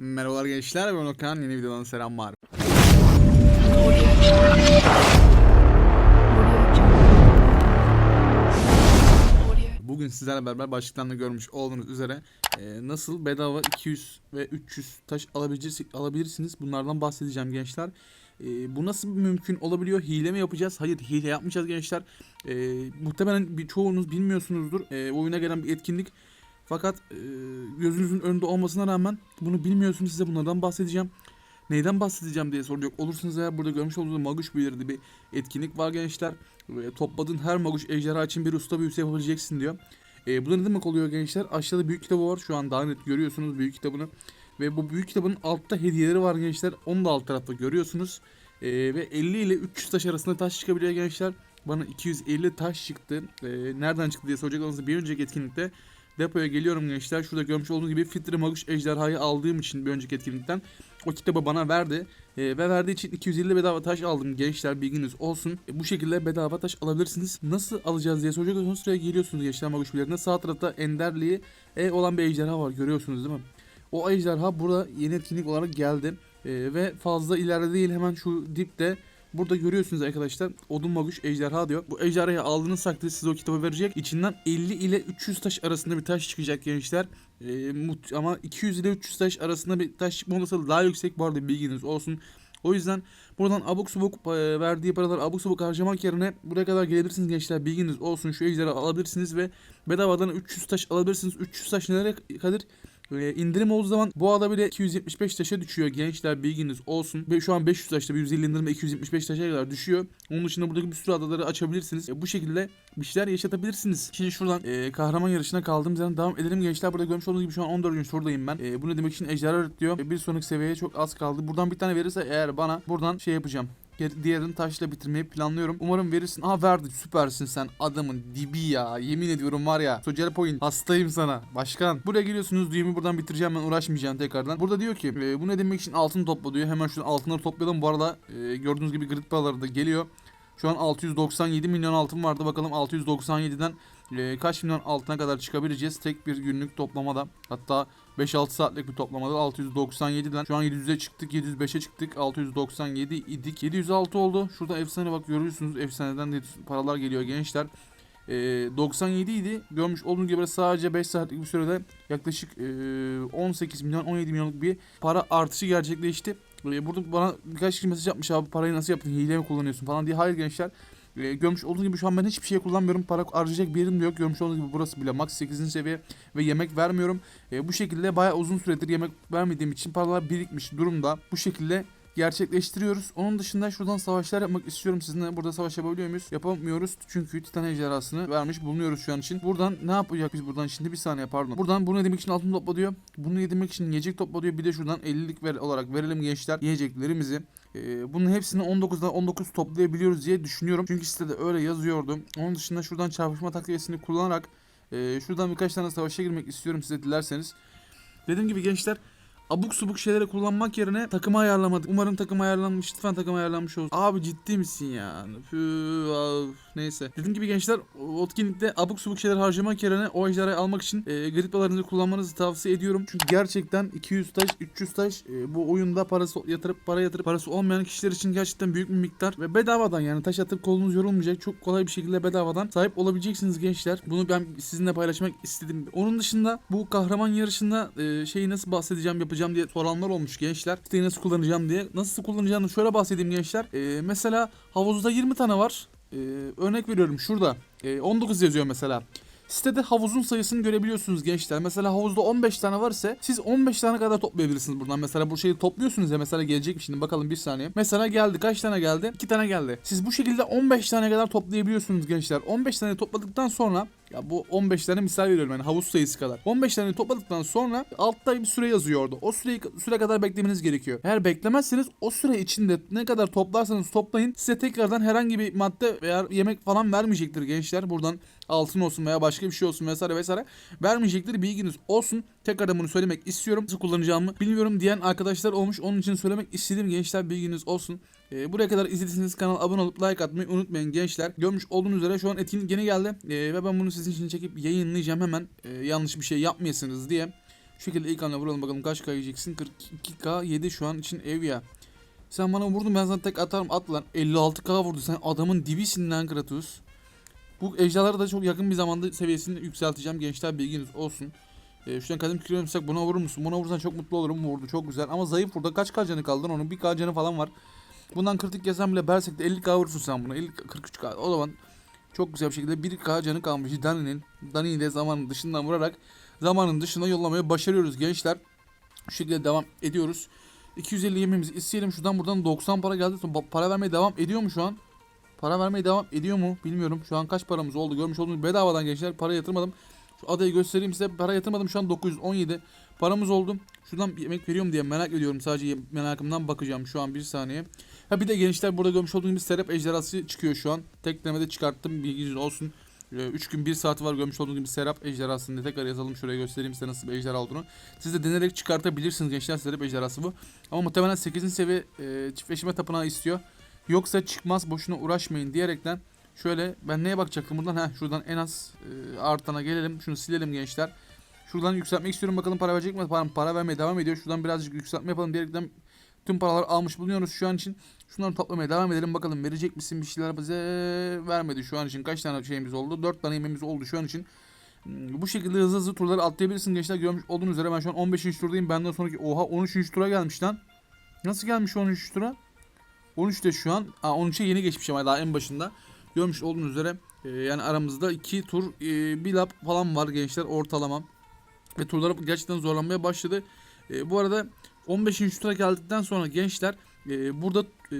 Merhabalar gençler, ben Okan. Yeni videodan selamlar. Bugün sizlerle beraber başlıktan görmüş olduğunuz üzere e, nasıl bedava 200 ve 300 taş alabilirsiniz bunlardan bahsedeceğim gençler. E, bu nasıl mümkün olabiliyor? Hile mi yapacağız? Hayır hile yapmayacağız gençler. E, muhtemelen bir çoğunuz bilmiyorsunuzdur. E, oyuna gelen bir etkinlik. Fakat e, gözünüzün önünde olmasına rağmen bunu bilmiyorsunuz. Size bunlardan bahsedeceğim. Neyden bahsedeceğim diye soracak olursunuz eğer burada görmüş olduğunuz Maguş büyüleri bir etkinlik var gençler. E, topladığın her Maguş ejderha için bir usta büyüsü yapabileceksin diyor. E, bu da ne demek oluyor gençler? Aşağıda büyük kitabı var. Şu an daha net görüyorsunuz büyük kitabını. Ve bu büyük kitabın altta hediyeleri var gençler. Onu da alt tarafta görüyorsunuz. E, ve 50 ile 300 taş arasında taş çıkabiliyor gençler. Bana 250 taş çıktı. E, nereden çıktı diye soracak olursanız bir önceki etkinlikte depoya geliyorum gençler. Şurada görmüş olduğunuz gibi Fitri Maguş ejderhayı aldığım için bir önceki etkinlikten o kitabı bana verdi. E, ve verdiği için 250 bedava taş aldım gençler bilginiz olsun. E, bu şekilde bedava taş alabilirsiniz. Nasıl alacağız diye soracak olursanız şuraya geliyorsunuz gençler Maguş bilgilerine. Sağ tarafta Enderliği E olan bir ejderha var görüyorsunuz değil mi? O ejderha burada yeni etkinlik olarak geldi. E, ve fazla ileride değil hemen şu dipte Burada görüyorsunuz arkadaşlar odun maguş ejderha diyor. Bu ejderhayı aldığınız takdirde size o kitabı verecek. İçinden 50 ile 300 taş arasında bir taş çıkacak gençler. Mut- ama 200 ile 300 taş arasında bir taş çıkma olasılığı daha yüksek bu arada bilginiz olsun. O yüzden buradan abuk subuk e, verdiği paralar abuk subuk harcamak yerine buraya kadar gelebilirsiniz gençler bilginiz olsun. Şu ejderi alabilirsiniz ve bedavadan 300 taş alabilirsiniz. 300 taş nelere kadar ee, indirim olduğu zaman bu ada bile 275 taşa düşüyor gençler bilginiz olsun. Ve şu an 500 taşta bir 150 indirimle 275 taşa kadar düşüyor. Onun dışında buradaki bir sürü adaları açabilirsiniz. E, bu şekilde bir şeyler yaşatabilirsiniz. Şimdi şuradan e, kahraman yarışına kaldığımız yerden devam edelim gençler. Burada görmüş olduğunuz gibi şu an 14. turdayım ben. E, bu ne demek için ejderha öğretiyor. E, bir sonraki seviyeye çok az kaldı. Buradan bir tane verirse eğer bana buradan şey yapacağım. Diğer- Diğerini taşla bitirmeyi planlıyorum. Umarım verirsin. Aa verdi. Süpersin sen. Adamın dibi ya. Yemin ediyorum var ya. Social point. Hastayım sana. Başkan. Buraya geliyorsunuz. Düğümü buradan bitireceğim. Ben uğraşmayacağım tekrardan. Burada diyor ki e, bu ne demek için altın topla diyor. Hemen şuradan altınları toplayalım. Bu arada e, gördüğünüz gibi grid paraları da geliyor. Şu an 697 milyon altın vardı. Bakalım 697'den e, kaç milyon altına kadar çıkabileceğiz tek bir günlük toplamada. Hatta 5-6 saatlik bir toplamada 697'den şu an 700'e çıktık 705'e çıktık 697 idik 706 oldu. Şurada efsane bak görüyorsunuz efsaneden de paralar geliyor gençler. E, 97 idi. Görmüş olduğunuz gibi sadece 5 saatlik bir sürede yaklaşık e, 18 milyon 17 milyonluk bir para artışı gerçekleşti. E, burada bana birkaç kişi mesaj yapmış abi parayı nasıl yaptın hile mi kullanıyorsun falan diye. Hayır gençler e, görmüş olduğunuz gibi şu an ben hiçbir şey kullanmıyorum. Para harcayacak bir yerim de yok. Görmüş olduğunuz gibi burası bile max 8. seviye ve yemek vermiyorum. E, bu şekilde bayağı uzun süredir yemek vermediğim için paralar birikmiş durumda. Bu şekilde gerçekleştiriyoruz. Onun dışında şuradan savaşlar yapmak istiyorum sizinle. Burada savaş yapabiliyor muyuz? Yapamıyoruz. Çünkü Titan ejderhasını vermiş bulunuyoruz şu an için. Buradan ne yapacak biz buradan şimdi bir saniye pardon. Buradan bunu yedirmek için altın topla diyor. Bunu yedirmek için yiyecek topla diyor. Bir de şuradan 50'lik ver olarak verelim gençler yiyeceklerimizi. Ee, bunun hepsini 19'dan 19 toplayabiliyoruz diye düşünüyorum. Çünkü sitede öyle yazıyordu. Onun dışında şuradan çarpışma takviyesini kullanarak e, şuradan birkaç tane savaşa girmek istiyorum size dilerseniz. Dediğim gibi gençler abuk subuk şeyleri kullanmak yerine takımı ayarlamadık. Umarım takım ayarlanmış. Lütfen takım ayarlanmış olsun. Abi ciddi misin ya? Püh, av, neyse. Dediğim gibi gençler o etkinlikte abuk subuk şeyler harcamak yerine o ejderhayı almak için e, grid paralarınızı kullanmanızı tavsiye ediyorum. Çünkü gerçekten 200 taş, 300 taş e, bu oyunda parası yatırıp para yatırıp parası olmayan kişiler için gerçekten büyük bir miktar ve bedavadan yani taş atıp kolunuz yorulmayacak. Çok kolay bir şekilde bedavadan sahip olabileceksiniz gençler. Bunu ben sizinle paylaşmak istedim. Onun dışında bu kahraman yarışında e, şeyi nasıl bahsedeceğim yapacağım diye soranlar olmuş gençler. Siteyi nasıl kullanacağım diye. Nasıl kullanacağını şöyle bahsedeyim gençler. E, mesela havuzda 20 tane var. E, örnek veriyorum şurada. E, 19 yazıyor mesela. Sitede havuzun sayısını görebiliyorsunuz gençler. Mesela havuzda 15 tane var ise siz 15 tane kadar toplayabilirsiniz buradan. Mesela bu şeyi topluyorsunuz ya mesela gelecek mi şimdi bakalım bir saniye. Mesela geldi kaç tane geldi? 2 tane geldi. Siz bu şekilde 15 tane kadar toplayabiliyorsunuz gençler. 15 tane topladıktan sonra ya bu 15 tane misal veriyorum yani havuz sayısı kadar. 15 tane topladıktan sonra altta bir süre yazıyor orada. O süreyi süre kadar beklemeniz gerekiyor. Eğer beklemezseniz o süre içinde ne kadar toplarsanız toplayın size tekrardan herhangi bir madde veya yemek falan vermeyecektir gençler. Buradan altın olsun veya başka bir şey olsun vesaire vesaire vermeyecektir bilginiz olsun. Tekrardan bunu söylemek istiyorum. Nasıl kullanacağımı bilmiyorum diyen arkadaşlar olmuş. Onun için söylemek istedim gençler bilginiz olsun. Ee, buraya kadar izlediyseniz kanala abone olup like atmayı unutmayın gençler. Görmüş olduğunuz üzere şu an etkinlik yeni geldi. Ee, ve ben bunu sizin için çekip yayınlayacağım hemen. Ee, yanlış bir şey yapmayasınız diye. Şu şekilde ilk hamle vuralım bakalım kaç K yiyeceksin. 42K 7 şu an için ev ya. Sen bana vurdun ben sana tek atarım at lan. 56K vurdu sen adamın dibisin lan Kratos. Bu ejderhaları da çok yakın bir zamanda seviyesini yükselteceğim gençler bilginiz olsun. Ee, şuradan kadim kırıyorsak buna vurur musun? Buna vurursan çok mutlu olurum. Vurdu çok güzel ama zayıf burada kaç K canı kaldı lan? onun? 1K canı falan var. Bundan kritik yesem bile Berserk'te 50K vurursun sen buna. 50 43K o zaman çok güzel bir şekilde 1K canı kalmış Dani'nin. Dani'yi de zamanın dışından vurarak zamanın dışına yollamayı başarıyoruz gençler. Şu şekilde devam ediyoruz. 250 yememizi isteyelim. Şuradan buradan 90 para geldi. Para vermeye devam ediyor mu şu an? Para vermeye devam ediyor mu? Bilmiyorum. Şu an kaç paramız oldu? Görmüş olduğunuz bedavadan gençler. Para yatırmadım. Şu adayı göstereyim size. Para yatırmadım. Şu an 917 paramız oldu. Şuradan yemek veriyorum diye merak ediyorum. Sadece merakımdan bakacağım şu an bir saniye. Ha bir de gençler burada görmüş olduğunuz gibi serap ejderhası çıkıyor şu an. Teklemede çıkarttım. Bilginiz olsun. 3 gün 1 saati var görmüş olduğunuz gibi serap ejderhasını tekrar yazalım şuraya göstereyim size nasıl bir ejderha olduğunu. Siz de denerek çıkartabilirsiniz gençler serap ejderhası bu. Ama muhtemelen 8. seviye e, çiftleşme tapınağı istiyor. Yoksa çıkmaz boşuna uğraşmayın diyerekten şöyle ben neye bakacaktım buradan ha şuradan en az e, artana gelelim şunu silelim gençler. Şuradan yükseltmek istiyorum bakalım para verecek mi? Para, para vermeye devam ediyor. Şuradan birazcık yükseltme yapalım diyerekten tüm paraları almış bulunuyoruz şu an için. Şunları toplamaya devam edelim bakalım verecek misin bir şeyler bize vermedi şu an için. Kaç tane şeyimiz oldu? 4 tane yemeğimiz oldu şu an için. Hmm, Bu şekilde hızlı hızlı turları atlayabilirsiniz gençler. Görmüş olduğunuz üzere ben şu an 15. turdayım. Benden sonraki oha 13. tura gelmiş lan. Nasıl gelmiş 13. tura? 13'te şu an. Aa 13'e yeni geçmiş ama daha en başında. Görmüş olduğunuz üzere e, yani aramızda 2 tur e, bir lap falan var gençler ortalama. Ve turlar gerçekten zorlanmaya başladı. E, bu arada 15. tura geldikten sonra gençler e, burada e,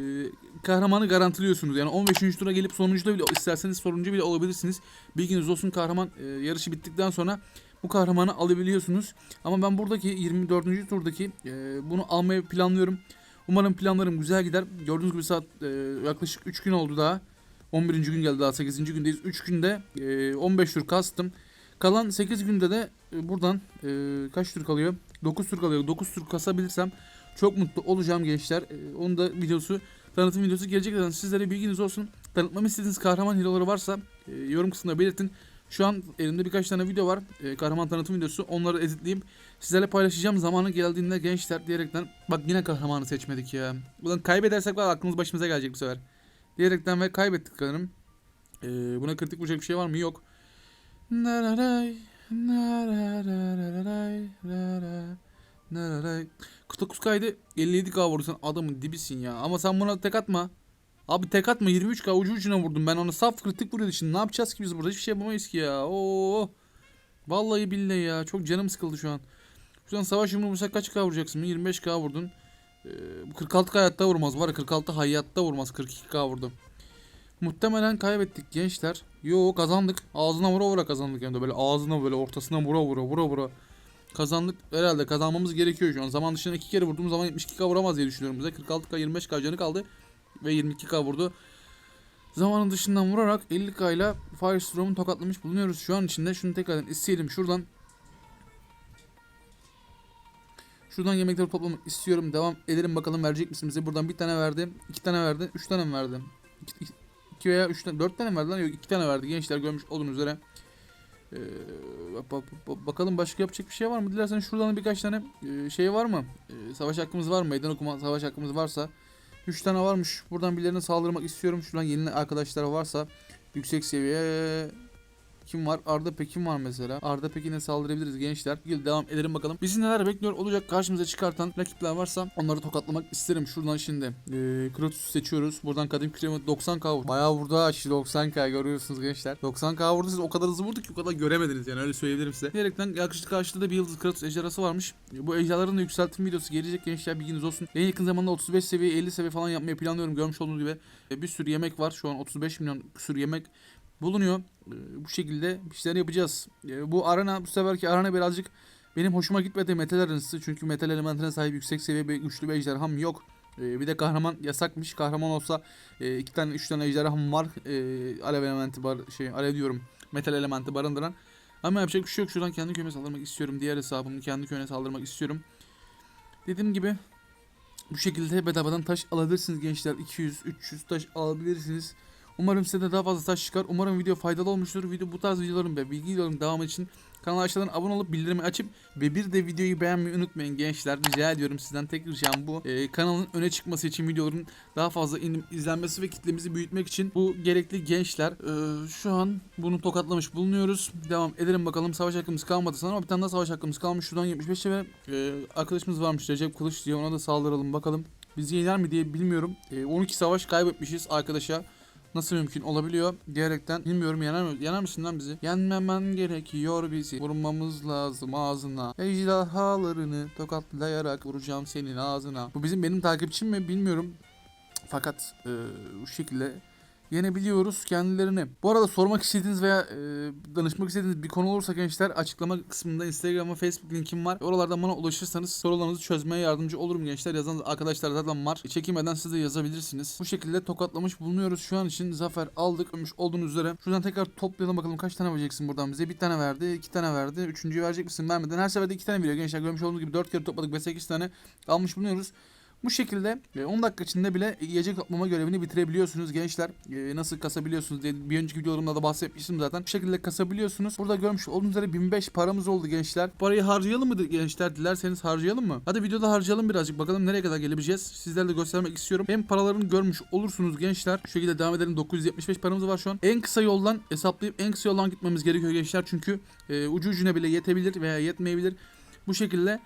kahramanı garantiliyorsunuz. Yani 15. tura gelip sonuncuda bile isterseniz sonuncu bile olabilirsiniz. Bilginiz olsun kahraman e, yarışı bittikten sonra bu kahramanı alabiliyorsunuz. Ama ben buradaki 24. turdaki e, bunu almayı planlıyorum. Umarım planlarım güzel gider. Gördüğünüz gibi saat e, yaklaşık 3 gün oldu daha. 11. gün geldi daha 8. gündeyiz. 3 günde e, 15 tur kastım. Kalan 8 günde de e, buradan e, kaç tur kalıyor? 9 tur kalıyor. 9 tur kasabilirsem çok mutlu olacağım gençler. E, onun da videosu, tanıtım videosu gelecek. Sizlere bilginiz olsun. Tanıtmamı istediğiniz kahraman hero'ları varsa e, yorum kısmında belirtin. Şu an elimde birkaç tane video var. E, kahraman tanıtım videosu. Onları editleyip sizlerle paylaşacağım zamanı geldiğinde gençler diyerekten bak yine kahramanı seçmedik ya. Ulan kaybedersek var aklımız başımıza gelecek bu sefer. Diyerekten ve kaybettik sanırım. E, buna kritik vuracak bir şey var mı? Yok. Nararay, nararararay, rara, nararay. 49 kaydı 57k vurdu sen adamın dibisin ya. Ama sen buna tek atma. Abi tek atma 23k ucu ucuna vurdum ben ona saf kritik vuruyordu şimdi ne yapacağız ki biz burada hiçbir şey yapamayız ki ya. Oo. Vallahi billahi ya çok canım sıkıldı şu an. Şu an savaş yumruğu vursak kaç k vuracaksın? 25k vurdun. Ee, 46k hayatta vurmaz var ya 46 hayatta vurmaz 42k vurdum. Muhtemelen kaybettik gençler. Yo kazandık. Ağzına vura vura kazandık yani böyle ağzına böyle ortasına vura vura vura vura. Kazandık. Herhalde kazanmamız gerekiyor şu an. Zaman dışında iki kere vurduğum zaman 72k vuramaz diye düşünüyorum bize. 46k 25k canı kaldı. Ve 22k vurdu. Zamanın dışından vurarak 50k ile Firestorm'u tokatlamış bulunuyoruz şu an içinde. Şunu tekrardan isteyelim şuradan. Şuradan yemekleri toplamak istiyorum. Devam edelim bakalım verecek misin bize. Buradan bir tane verdi. iki tane verdi. Üç tane mi verdi? İki, iki- veya üç tane. Dört tane mi verdi lan? Yok iki tane verdi. Gençler görmüş olduğunuz üzere. Ee, bak- bak- bak- bakalım başka yapacak bir şey var mı? Dilersen şuradan birkaç tane e, şey var mı? E, savaş hakkımız var mı? Meydan okuma savaş hakkımız varsa. 3 tane varmış. Buradan birilerine saldırmak istiyorum. Şuradan yeni arkadaşlar varsa yüksek seviye kim var? Arda Pekin var mesela. Arda Pekin'e saldırabiliriz gençler. Gel devam edelim bakalım. Bizi neler bekliyor olacak karşımıza çıkartan rakipler varsa onları tokatlamak isterim. Şuradan şimdi e, Kratos seçiyoruz. Buradan Kadim Kremi 90k vurdu. Bayağı vurdu ha. Şimdi 90k görüyorsunuz gençler. 90k vurdu siz o kadar hızlı vurdu ki o kadar göremediniz yani öyle söyleyebilirim size. Diyerekten yaklaşık karşıda da bir yıldız Kratos ejderhası varmış. E, Bu ejderhaların da yükseltim videosu gelecek gençler bilginiz olsun. En yakın zamanda 35 seviye 50 seviye falan yapmayı planlıyorum. Görmüş olduğunuz gibi e, bir sürü yemek var. Şu an 35 milyon küsür yemek bulunuyor. Ee, bu şekilde işler yapacağız. Ee, bu arena bu seferki arena birazcık benim hoşuma gitmedi metal arenası. Çünkü metal elementine sahip yüksek seviye bir güçlü bir ejderham yok. Ee, bir de kahraman yasakmış. Kahraman olsa e, iki tane üç tane ejderham var. Alev elementi var şey alev diyorum. Metal elementi barındıran. Ama yapacak bir şey yok. Şuradan kendi köyüme saldırmak istiyorum. Diğer hesabımı kendi köyüne saldırmak istiyorum. Dediğim gibi bu şekilde bedavadan taş alabilirsiniz gençler. 200 300 taş alabilirsiniz. Umarım size de daha fazla taş çıkar. Umarım video faydalı olmuştur. Video bu tarz videoların ve bilgi videoların devamı için kanala aşağıdan abone olup bildirimi açıp ve bir de videoyu beğenmeyi unutmayın gençler. Rica ediyorum sizden tek ricam bu. Ee, kanalın öne çıkması için videoların daha fazla izlenmesi ve kitlemizi büyütmek için bu gerekli gençler. Ee, şu an bunu tokatlamış bulunuyoruz. Devam edelim bakalım. Savaş hakkımız kalmadı sanırım ama bir tane daha savaş hakkımız kalmış. Şuradan 75 ve e, arkadaşımız varmış Recep Kılıç diye ona da saldıralım bakalım. Bizi yener mi diye bilmiyorum. E, 12 savaş kaybetmişiz arkadaşa. Nasıl mümkün olabiliyor diyerekten bilmiyorum yener mi? Yener misin lan bizi? Yenmemen gerekiyor bizi. Vurmamız lazım ağzına. Ejderhalarını tokatlayarak vuracağım senin ağzına. Bu bizim benim takipçim mi bilmiyorum. Fakat e, bu şekilde yenebiliyoruz kendilerini. Bu arada sormak istediğiniz veya e, danışmak istediğiniz bir konu olursa gençler açıklama kısmında Instagram ve Facebook linkim var. Oralardan bana ulaşırsanız sorularınızı çözmeye yardımcı olurum gençler. Yazan arkadaşlar zaten var. Çekinmeden siz de yazabilirsiniz. Bu şekilde tokatlamış bulunuyoruz. Şu an için zafer aldık. Ölmüş olduğunuz üzere. Şuradan tekrar toplayalım bakalım kaç tane vereceksin buradan bize. Bir tane verdi, iki tane verdi. Üçüncüyü verecek misin? Vermeden. Her seferde iki tane veriyor gençler. Görmüş olduğunuz gibi dört kere topladık ve sekiz tane almış bulunuyoruz. Bu şekilde e, 10 dakika içinde bile yiyecek toplama görevini bitirebiliyorsunuz gençler. E, Nasıl kasabiliyorsunuz diye bir önceki videolarımda da bahsetmiştim zaten. Bu şekilde kasabiliyorsunuz. Burada görmüş olduğunuz üzere 1005 paramız oldu gençler. Parayı harcayalım mı gençler? Dilerseniz harcayalım mı? Hadi videoda harcayalım birazcık. Bakalım nereye kadar gelebileceğiz. Sizlerle göstermek istiyorum. Hem paralarını görmüş olursunuz gençler. Şu şekilde devam edelim. 975 paramız var şu an. En kısa yoldan hesaplayıp en kısa yoldan gitmemiz gerekiyor gençler. Çünkü e, ucu ucuna bile yetebilir veya yetmeyebilir. Bu şekilde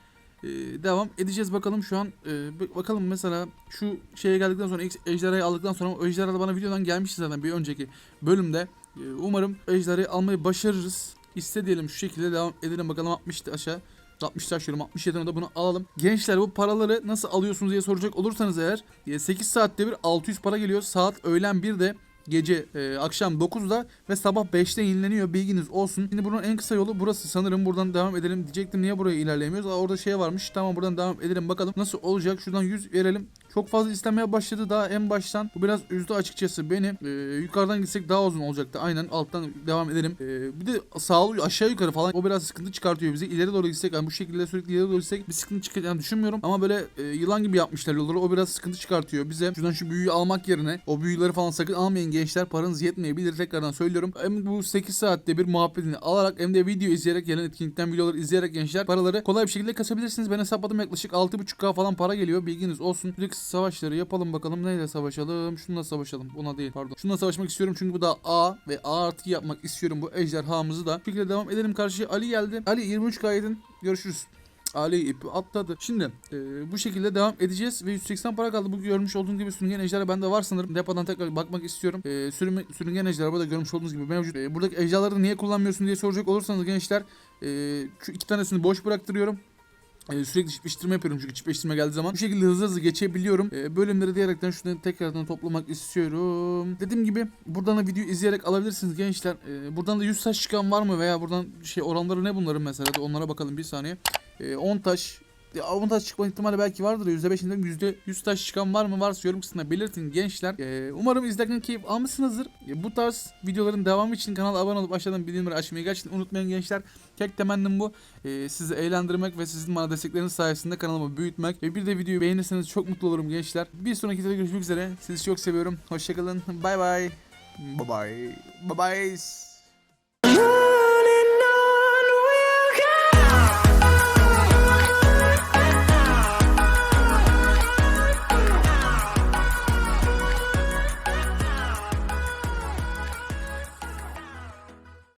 ee, devam. Edeceğiz bakalım şu an. E, bak- bakalım mesela şu şeye geldikten sonra ejderhayı aldıktan sonra ejderha da bana videodan gelmişti zaten bir önceki bölümde. Ee, umarım ejderhayı almayı başarırız. İste diyelim şu şekilde devam edelim bakalım. 60 aşağı 60 taş diyorum 67 da bunu alalım. Gençler bu paraları nasıl alıyorsunuz diye soracak olursanız eğer e, 8 saatte bir 600 para geliyor. Saat öğlen 1'de gece e, akşam 9'da ve sabah 5'te yenileniyor bilginiz olsun. Şimdi bunun en kısa yolu burası sanırım buradan devam edelim diyecektim niye buraya ilerleyemiyoruz. Aa, orada şey varmış tamam buradan devam edelim bakalım nasıl olacak şuradan 100 verelim. Çok fazla istenmeye başladı daha en baştan. Bu biraz üzdü açıkçası beni. Ee, yukarıdan gitsek daha uzun olacaktı. Aynen alttan devam edelim. Ee, bir de sağ aşağı yukarı falan o biraz sıkıntı çıkartıyor bizi. İleri doğru gitsek yani bu şekilde sürekli ileri doğru gitsek bir sıkıntı çıkacağını düşünmüyorum. Ama böyle e, yılan gibi yapmışlar yolları. O biraz sıkıntı çıkartıyor bize. Şuradan şu büyüyü almak yerine o büyüleri falan sakın almayın gençler. Paranız yetmeyebilir. Tekrardan söylüyorum. Hem bu 8 saatte bir muhabbetini alarak hem de video izleyerek gelen etkinlikten videoları izleyerek gençler paraları kolay bir şekilde kasabilirsiniz. Ben hesapladım yaklaşık 6.5k falan para geliyor. Bilginiz olsun. Direkt savaşları yapalım bakalım. Neyle savaşalım? Şununla savaşalım. Buna değil pardon. Şununla savaşmak istiyorum çünkü bu da A ve A artı yapmak istiyorum bu ejderhamızı da. Şekilde devam edelim karşıya. Ali geldi. Ali 23k yedin. Görüşürüz. Ali ipi atladı. Şimdi e, bu şekilde devam edeceğiz ve 180 para kaldı. Bu görmüş olduğunuz gibi sürüngen ejderha bende var sanırım. Depodan tekrar bakmak istiyorum. E, sürünme, sürüngen ejderha burada görmüş olduğunuz gibi mevcut. E, buradaki ejderhaları niye kullanmıyorsun diye soracak olursanız gençler e, şu iki tanesini boş bıraktırıyorum. Ee, sürekli çiftleştirme yapıyorum çünkü çiftleştirme geldiği zaman. Bu şekilde hızlı hızlı geçebiliyorum. Ee, bölümleri diyerekten şunu tekrardan toplamak istiyorum. Dediğim gibi buradan da video izleyerek alabilirsiniz gençler. Ee, buradan da 100 taş çıkan var mı veya buradan şey oranları ne bunların mesela? Onlara bakalım bir saniye. Ee, 10 taş 10 taş çıkma ihtimali belki vardır. %5 indirim %100 taş çıkan var mı varsa yorum kısmına belirtin gençler. Ee, umarım izlerken keyif almışsınızdır. Ee, bu tarz videoların devamı için kanala abone olup aşağıdan bildirimleri açmayı gerçekten unutmayın gençler. Tek temennim bu. Ee, sizi eğlendirmek ve sizin bana destekleriniz sayesinde kanalımı büyütmek. Ve bir de videoyu beğenirseniz çok mutlu olurum gençler. Bir sonraki videoda görüşmek üzere. Sizi çok seviyorum. Hoşçakalın. Bay bay. Bye bye. Bye bye.